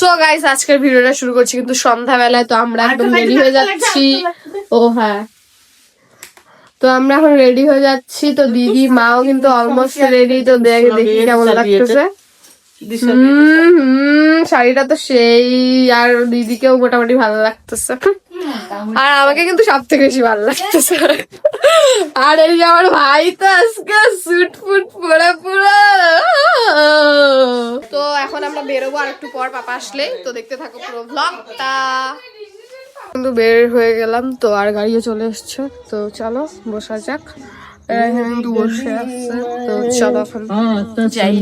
So guys আজকের ভিডিওটা শুরু করছি কিন্তু সন্ধ্যাবেলায় তো আমরা একদম রেডি হয়ে যাচ্ছি। ও হ্যাঁ। তো আমরা এখন রেডি হয়ে যাচ্ছি। তো দিদি মাও কিন্তু অলমোস্ট রেডি তো দেখ দেখি কেমন লাগতেছে। হুম হুম শাড়িটা তো সেই। আর দিদিকেও মোটামুটি ভালো লাগতেছে। আর আমাকে কিন্তু সব থেকে বেশি ভালো লাগতেছে। আর এই যে আমার ভাই তো আজকে সুট ফুট পরে পুরো। তো এখন আমরা বেরোবো আর একটু পর পাপা আসলে। তো দেখতে থাকো পুরো ব্লগটা কিন্তু বের হয়ে গেলাম তো আর গাড়িও চলে এসছে। তো চলো বসা যাক। এখানে কিন্তু বসে আসছে তো চলো এখন। যাই।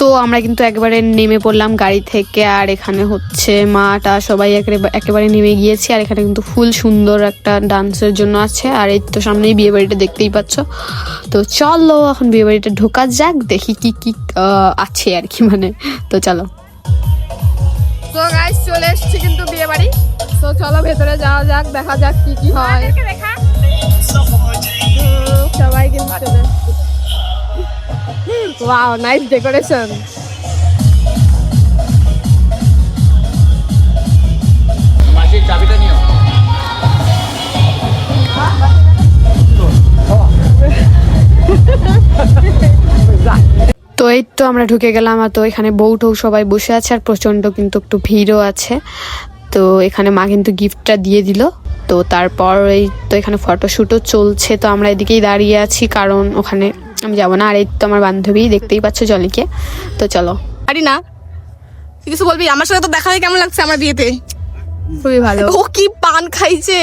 তো আমরা কিন্তু একবারে নেমে পড়লাম গাড়ি থেকে আর এখানে হচ্ছে মাটা সবাই একেবারে- একেবারে নেমে গিয়েছি আর এখানে কিন্তু ফুল সুন্দর একটা ডান্সের জন্য আছে আর এই তো সামনেই বিয়ে বাড়িটা দেখতেই পাচ্ছ। তো চলো এখন বিয়ে বাড়িটা ঢোকা যাক দেখি কি কি আছে আর কি মানে তো চলো। তো গাইস চলে এসেছি কিন্তু বিয়ে বাড়ি তো চলো ভেতরে যাওয়া যাক দেখা যাক কি কি হয়। সবাই কিন্তু চলে ওয়াও নাইস ডেকোরেশন মাসির চাবিটা নিও। তো এই তো আমরা ঢুকে গেলাম আর তো এখানে বউ টৌ সবাই বসে আছে আর প্রচণ্ড কিন্তু একটু ভিড়ও আছে। তো এখানে মা কিন্তু গিফটটা দিয়ে দিল। তো তারপর এই তো এখানে ফটোশ্যুটও চলছে। তো আমরা এদিকেই দাঁড়িয়ে আছি কারণ ওখানে আমি যাব না। আর এই তো আমার বান্ধবী দেখতেই পাচ্ছ জলিকে। তো চলো। পারি না কিছু বলবি? আমার সাথে তো দেখা হয় কেমন লাগছে আমার বিয়েতে? খুবই ভালো। ও কি পান খাইছে?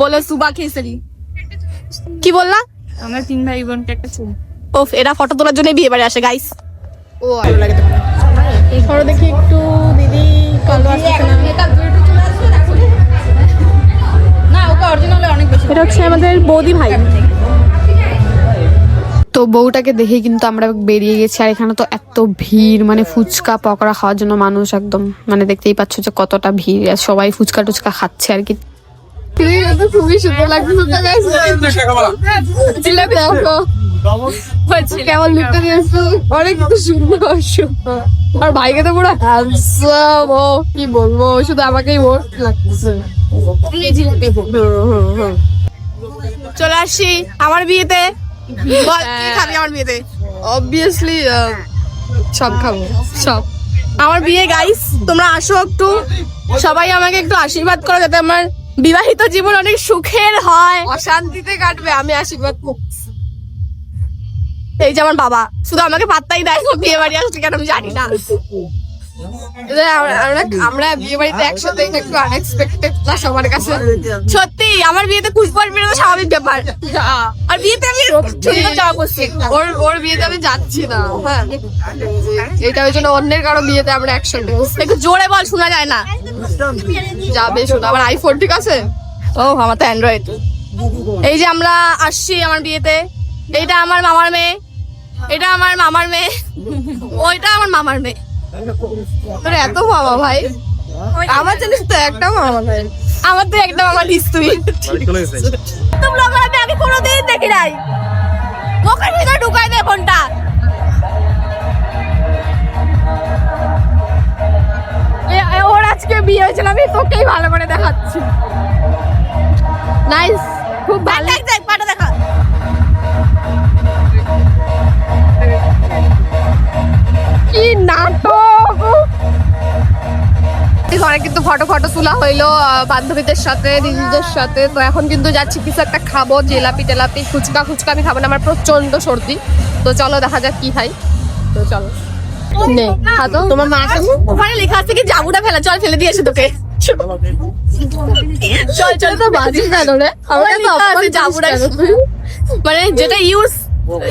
বলে সুবা খেয়েছিলি কি? বললা? আমরা তিন ভাই বোনকে একটা ছবি ওফ এরা ফটো তোলার জন্য বিয়ে বাড়ি আসে গাইস ও ভালো লাগে তোমার। ধরো দেখি একটু দিদি কালো আসছে না? না ওকে অরিজিনালে অনেক বেশি এটা হচ্ছে আমাদের বৌদি ভাই। তো বউটাকে দেখে কিন্তু আমরা বেরিয়ে গেছি, আর এখানে তো এত ভিড় মানে ফুচকা, পকোড়া খাওয়ার জন্য মানুষ একদম মানে দেখতেই পাচ্ছ যে কতটা ভিড়, আর সবাই ফুচকা টুচকা খাচ্ছে আর কি। সুন্দর কেমন সুন্দর কি বলব শুধু আমাকেই চলে আসি আমার বিয়েতে। বল কি খাবি আমার বিয়েতে? অবভিয়াসলি সব খাব সব। আমার বিয়ে গাইস তোমরা আসো একটু। সবাই আমাকে একটু আশীর্বাদ করো যাতে আমার বিবাহিত জীবন অনেক সুখের হয়। অশান্তিতে কাটবে আমি আশীর্বাদ করছি। এই যে আমার বাবা শুধু আমাকে পাত্তাই দেয় বিয়ে বাড়ি আসছে কেন আমি জানি না। আমরা বিয়ে বাড়িতে একসাথে আমার বিয়েতে স্বাভাবিক ব্যাপার। আর বিয়েতে আমি ওর ওর বিয়েতে আমি যাচ্ছি না। হ্যাঁ। এটা ওই জন্য অন্যের কারও বিয়েতে আমরা একসাথে। একটু জোরে বল, শোনা যায় না। যাবে, শোনো। আমার আইফোন ঠিক আছে? ও, আমার তো অ্যান্ড্রয়েড এই যে আমরা আসছি আমার বিয়েতে। এইটা আমার মামার মেয়ে। এটা আমার মামার মেয়ে। ওইটা আমার মামার মেয়ে। তোর এত মামা ভাই। আমার জানিস তো একটা মামা ভাই আমার তো একদম আমার হিস্ট্রি তো ব্লগার আমি আগে কোনোদিন দেখি নাই। মুখের ভিতরে ঢুকাই দে ফোনটা। ওর আজকে বিয়ে হয়েছিল আমি তোকেই ভালো করে দেখাচ্ছি। নাইস খুব ভালো। দেখ পাটা দেখা। কি নাটক ঘরে কিন্তু ফটো ফটো তোলা হইল বান্ধবীদের সাথে দিদিদের সাথে। তো এখন কিন্তু যাচ্ছি কিছু একটা খাব জেলাপি টেলাপি ফুচকা ফুচকা আমি খাব না আমার প্রচণ্ড সর্দি। তো চলো দেখা যাক কি খাই তো চলো। নে খা তোমার মা ওখানে লেখা আছে কি জাবুটা ফেলা চল ফেলে দিয়েছে তোকে। চল চল। তো বাজি কেন রে? আমাকে তো অপমান জাবুটা তুই? মানে যেটা ইউজ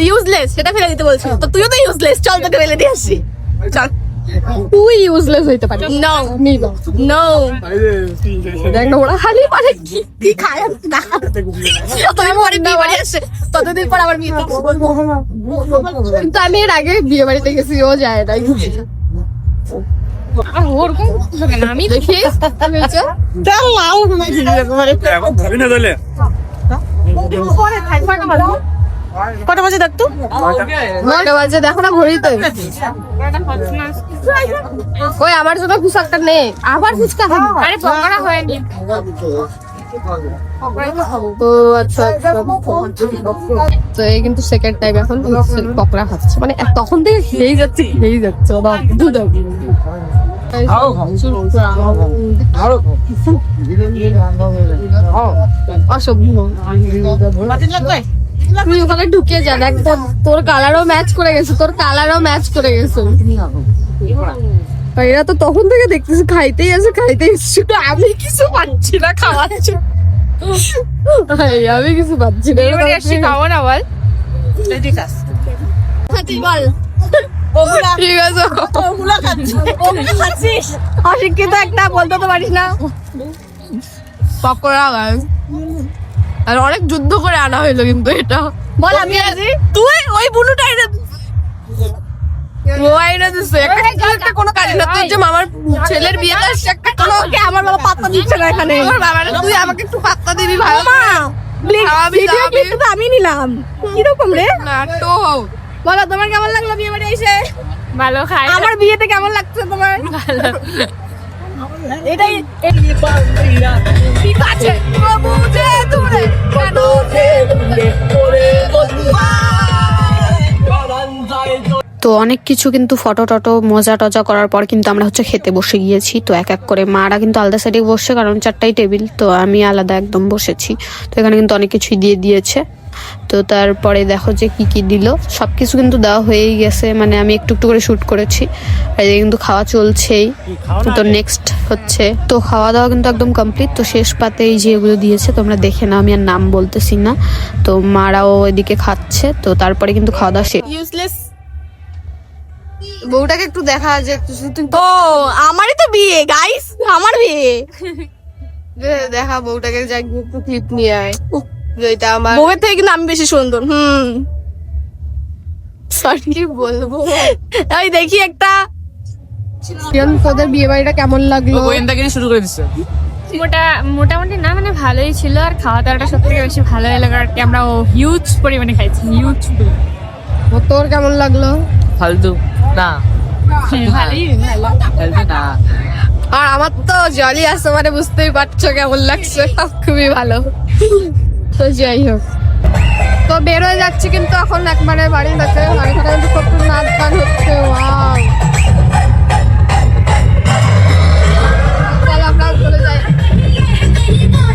ইউজলেস সেটা ফেলে দিতে বলছি। তো তুইও তো ইউজলেস চল তোকে ফেলে দিয়ে আসছি চল তুই ইউজলেস হইতে পারিস। নো নিল নো দেখ না ওরা খালি পারে কি কি খায়? না ততদিন পরে বিয়ে বাড়ি আসছে ততদিন পর আমার বিয়ে কিন্তু আমি এর আগে বিয়ে বাড়িতে গেছি ও যায় না? আমি দেখি। হয়েছে? এখন ধরবি না তাহলে। কটা বাজে দেখতো নয়টা বাজে? দেখো না ঘড়িতে ওই আমার জন্য ফুচকাটা নে। আবার ফুচকা আরে পকোড়া হয়নি। ও আচ্ছা আচ্ছা। তো এই কিন্তু সেকেন্ড টাইম এখন হচ্ছে পকোড়া খাচ্ছে। মানে তখন থেকে খেয়েই যাচ্ছে খেয়েই যাচ্ছে। ওরা অসভ্য। তুই ওখানে ঢুকে যা দেখ তোর- কালারও ম্যাচ করে গেছে তোর কালারও ম্যাচ করে গেছে। এরা তো তখন থেকে দেখতেছি খাইতেই আছে খাইতেই আছে। শুধু আমি কিছু পাচ্ছি না খাওয়াচ্ছি। আমি কিছু পাচ্ছি না। খাব না বল। হ্যাঁ, তুই বল। ঠিক আছে। অশিক্ষিত একটা বলতে তো পারিস না। পকোড়া আর অনেক যুদ্ধ করে আনা হইল কিন্তু এটা। বল আমি আছি। তুই ওই বুলুটা এনে ও আইনা দিছে। একটা কোনো কাজ না তুই যে মামার ছেলের বিয়েতে আসছে একটা কোনো আমার বাবা পাত্তা দিচ্ছে না এখানে। আমার বাবার তুই আমাকে একটু পাত্তা দিবি ভাই মা ভিডিও খাওয়াবি। তো আমি নিলাম। কীরকম রে? নাটক বলো তোমার কেমন লাগল বিয়ে বাড়ি এসে? ভালো খাই। আমার বিয়েতে কেমন লাগছে তোমার? তো অনেক কিছু কিন্তু ফটো টটো, মজা টজা করার পর কিন্তু আমরা হচ্ছে খেতে বসে গিয়েছি। তো এক এক করে মারা কিন্তু আলাদা সাইডে বসছে, কারণ চারটাই টেবিল, তো আমি আলাদা একদম বসেছি। তো এখানে কিন্তু অনেক কিছুই দিয়ে দিয়েছে। তো তারপরে দেখো যে কি কি দিল। সব কিছু কিন্তু দেওয়া হয়েই গেছে মানে আমি একটু একটু করে শ্যুট করেছি। আর এদিকে কিন্তু খাওয়া চলছেই। তো নেক্সট হচ্ছে। তো খাওয়া দাওয়া কিন্তু একদম কমপ্লিট তো শেষ পাতে এই যে এগুলো দিয়েছে তোমরা দেখে না আমি আর নাম বলতেছি না। তো মারাও এদিকে খাচ্ছে তো তারপরে কিন্তু খাওয়া দাওয়া শেষ। ইউজলেস বউটাকে একটু দেখা যে ও আমারই তো বিয়ে গাইস আমার বিয়ে। দেখা বউটাকে যাই একটু ক্লিপ নিয়ে আয়। যে এটা আমার বউয়ের থেকে কিন্তু আমি বেশি সুন্দর হুম। সরি কি বলব? ওই দেখি একটা। তোদের বিয়ে বাড়িটা কেমন লাগল? গোয়েন্দাকে নিয়ে শুরু করে দিচ্ছে মোটা মোটামুটি না মানে ভালোই ছিল আর খাওয়া দাওয়াটা সব থেকে বেশি ভালো লাগল আর কি আমরা হিউজ পরিমাণে খাইছি হিউজ ও, তোর কেমন লাগল? ফালতু না। ফালতু না। আর আমার তো জলই আছে মানে বুঝতেই পারছ কেমন লাগছে খুবই ভালো। তো যাই হোক। তো বের হয়ে যাচ্ছি কিন্তু এখন একবারে বাড়ির কাছে বাড়ি কিন্তু কত নাচ গান হচ্ছে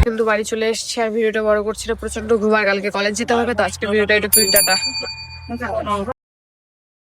কিন্তু বাড়ি চলে এসেছি আর ভিডিওটা বড় করছি প্রচণ্ড ঘুমার কালকে কলেজ যেতে হবে, তো আজকে ভিডিওটা একটু টাটা।